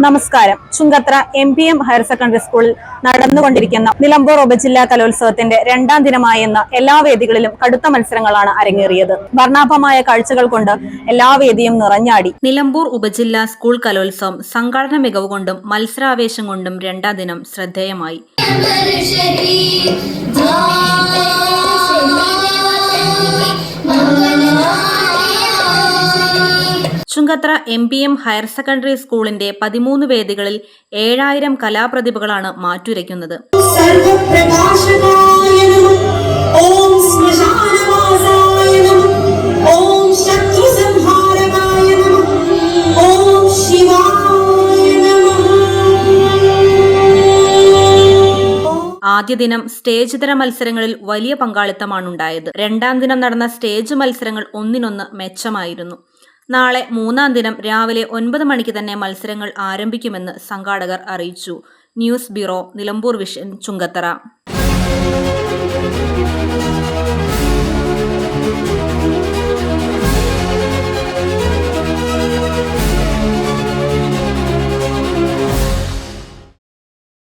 നമസ്കാരം. Chungathara M P M higher secondary സ്കൂളിൽ നടന്നുകൊണ്ടിരിക്കുന്ന നിലമ്പൂർ ഉപജില്ലാ കലോത്സവത്തിന്റെ രണ്ടാം ദിനമായ ഇന്ന് എല്ലാ വേദികളിലും കടുത്ത മത്സരങ്ങളാണ് അരങ്ങേറിയത്. വർണാഭമായ കാഴ്ചകൾ കൊണ്ട് എല്ലാ വേദിയും നിറഞ്ഞാടി. നിലമ്പൂർ ഉപജില്ലാ സ്കൂൾ കലോത്സവം സംഘാടന മികവ് കൊണ്ടും മത്സരാവേശം കൊണ്ടും രണ്ടാം ദിനം ശ്രദ്ധേയമായി. Chungathara M P M higher secondary സ്കൂളിന്റെ പതിമൂന്ന് വേദികളിൽ ഏഴായിരം കലാപ്രതിഭകളാണ് മാറ്റുരയ്ക്കുന്നത്. ആദ്യ ദിനം സ്റ്റേജ് തര മത്സരങ്ങളിൽ വലിയ പങ്കാളിത്തമാണുണ്ടായത്. രണ്ടാം ദിനം നടന്ന സ്റ്റേജ് മത്സരങ്ങൾ ഒന്നിനൊന്ന് മെച്ചമായിരുന്നു. നാളെ മൂന്നാം ദിനം രാവിലെ ഒൻപത് മണിക്ക് തന്നെ മത്സരങ്ങൾ ആരംഭിക്കുമെന്ന് സംഘാടകർ അറിയിച്ചു. News bureau Nilambur vision Chungathara.